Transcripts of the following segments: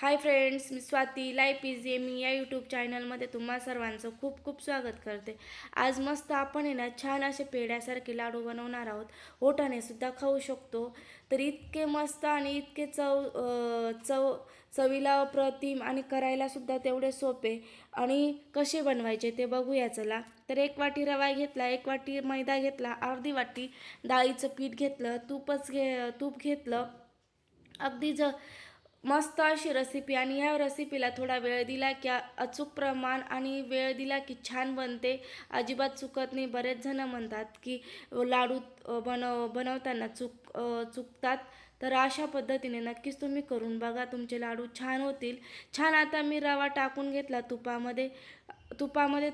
हाय friends मी Swati. Life easy मी या यूट्यूब चॅनलमध्ये तुम्हा सर्वांचं खूप खूप स्वागत करते. आज मस्त आपण आहे ना छान असे पेड्यासारखे लाडू बनवणार आहोत. ओठाने सुद्धा खाऊ शकतो. तर इतके मस्त आणि इतके चव चव चवीला अप्रतिम आणि करायला सुद्धा तेवढे सोपे आणि कसे बनवायचे ते बघूया चला. तर एक वाटी रवा घेतला एक वाटी मैदा घेतला अर्धी वाटी डाळीचं पीठ घेतलं तूपच घे तूप घेतलं. अगदी ज मस्त अशी रेसिपी आणि ह्या रेसिपीला थोडा वेळ दिला की अचूक प्रमाण आणि वेळ दिला की छान बनते. अजिबात चुकत नाही. बरेच जण म्हणतात की लाडू बनव बनवताना चुक चुकतात. तर अशा पद्धतीने नक्कीच तुम्ही करून बघा. तुमचे लाडू छान होतील. छान आता मी रवा टाकून घेतला तुपामध्ये. तुपामध्ये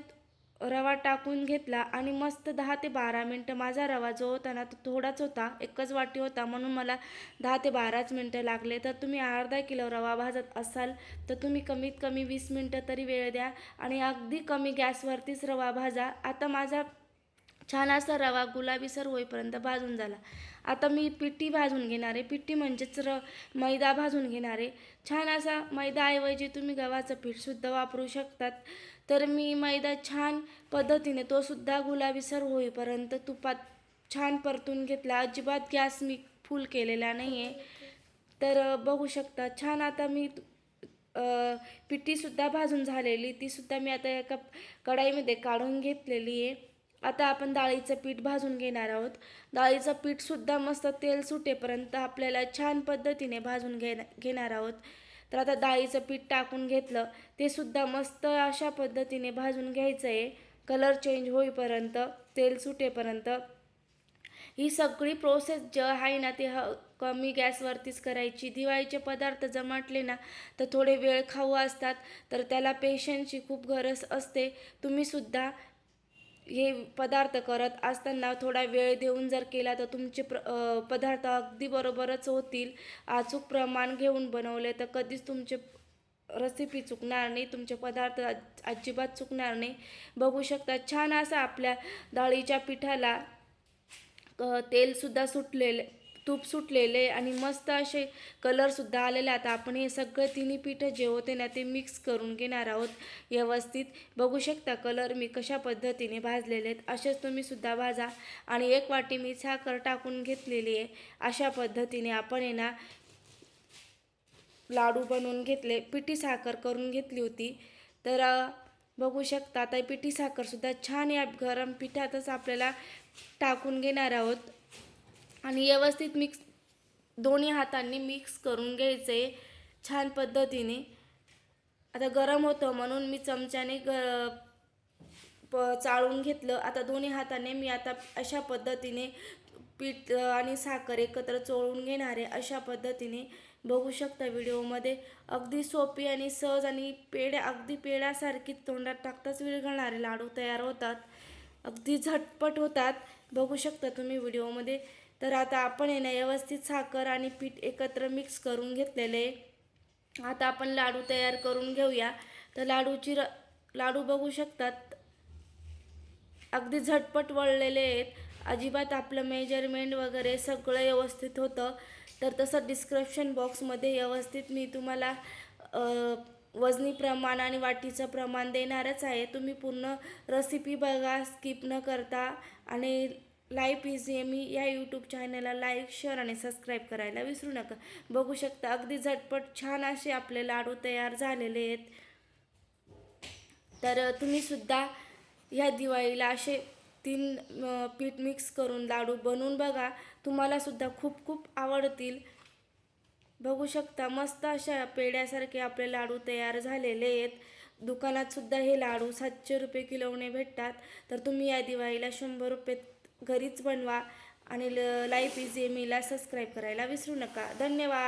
रवा टाकून घेतला आणि मस्त दहा ते बारा मिनटं माझा रवा जो होता ना तो थोडाच होता एकच वाटी होता म्हणून मला दहा ते बाराच मिनटं लागले. तर तुम्ही अर्धा किलो रवा भाजत असाल तर तुम्ही कमीत कमी वीस मिनटं तरी वेळ द्या आणि अगदी कमी गॅसवरतीच रवा भाजा. आता माझा छान असा रवा गुलाबीसर होईपर्यंत भाजून झाला. आता मी पिठी भाजून घेणार आहे. पिठी म्हणजेच र मैदा भाजून घेणार आहे. छान असा मैदाऐवजी तुम्ही गव्हाचं पीठसुद्धा वापरू शकतात. तर मी मैदा छान पद्धतीने तोसुद्धा गुलाबीसर होईपर्यंत तुपात छान परतून घेतला. अजिबात गॅस मी फुल केलेला नाही आहे तर बघू शकता छान आता मी पिठीसुद्धा भाजून झालेली. तीसुद्धा मी आता एका कढाईमध्ये काढून घेतलेली आहे. आता आपण डाळीचं पीठ भाजून घेणार आहोत. डाळीचं पीठसुद्धा मस्त तेल सुटेपर्यंत आपल्याला छान पद्धतीने भाजून घे घेणार आहोत. तर आता डाळीचं पीठ टाकून घेतलं ते सुद्धा मस्त अशा पद्धतीने भाजून घ्यायचं आहे कलर चेंज होईपर्यंत तेल सुटेपर्यंत. ही सगळी प्रोसेस जे आहे ना ते ह कमी गॅसवरतीच करायची. दिवाळीचे पदार्थ जमटले ना तर थोडे वेळ खाऊ असतात तर त्याला पेशन्सची खूप गरज असते. तुम्हीसुद्धा हे पदार्थ करत असताना थोडा वेळ देऊन जर केला तर तुमचे प्र पदार्थ अगदी बरोबरच होतील. अचूक प्रमाण घेऊन बनवले तर कधीच तुमचे रेसिपी चुकणार नाही तुमचे पदार्थ अजिबात चुकणार नाही. बघू शकता छान असा आपल्या डाळीच्या पिठाला तेलसुद्धा सुटलेले तूप सुटलेले आणि मस्त असे कलरसुद्धा आलेले. आता आपण हे सगळं तिन्ही पिठं जे होते ना ते मिक्स करून घेणार आहोत व्यवस्थित. बघू शकता कलर मी कशा पद्धतीने भाजलेले आहेत. असेच तुम्ही सुद्धा भाजा. आणि एक वाटी मी साखर टाकून घेतलेली आहे. अशा पद्धतीने आपण आहे ना लाडू बनवून घेतले. पिठी साखर करून घेतली होती. तर बघू शकता आता पिठी साखरसुद्धा छान या गरम पिठातच आपल्याला टाकून घेणार आहोत. आणि व्यवस्थित मिक्स दोन्ही हातांनी मिक्स करून घ्यायचे छान पद्धतीने. आता गरम होतं म्हणून मी चमच्याने ग प चाळून घेतलं. आता दोन्ही हाताने मी आता अशा पद्धतीने पीठ आणि साखर एकत्र चोळून घेणार आहे अशा पद्धतीने बघू शकता व्हिडिओमध्ये. अगदी सोपी आणि सहज आणि पेढ्या अगदी पेढ्यासारखी तोंडात टाकताच विरघळणारे लाडू तयार होतात. अगदी झटपट होतात. बघू शकता तुम्ही व्हिडिओमध्ये. तर आता आपण आहे ना व्यवस्थित साखर आणि पीठ एकत्र मिक्स करून घेतलेले. आता आपण लाडू तयार करून घेऊया. तर लाडूची र लाडू बघू शकतात. अगदी झटपट वळलेले आहेत. अजिबात आपलं मेजरमेंट वगैरे सगळं व्यवस्थित होतं. तर तसं डिस्क्रिप्शन बॉक्समध्ये व्यवस्थित मी तुम्हाला वजनी प्रमाण आणि वाटीचं प्रमाण देणारच आहे. तुम्ही पूर्ण रेसिपी बघा स्किप न करता. आणि लाईफ इज मी या यूट्यूब चॅनलला लाईक शेअर आणि सबस्क्राईब करायला विसरू नका. बघू शकता अगदी झटपट छान असे आपले लाडू तयार झालेले आहेत. तर तुम्ही सुद्धा ह्या दिवाळीला असे तीन पीठ मिक्स करून लाडू बनवून बघा. तुम्हालासुद्धा खूप खूप आवडतील. बघू शकता मस्त अशा पेड्यासारखे आपले लाडू तयार झालेले आहेत. दुकानातसुद्धा हे लाडू सातशे रुपये किलोने भेटतात. तर तुम्ही या दिवाळीला शंभर रुपये घरीच बनवा आणि ल लाईफ इझी मीला सबस्क्राईब करायला विसरू नका. धन्यवाद.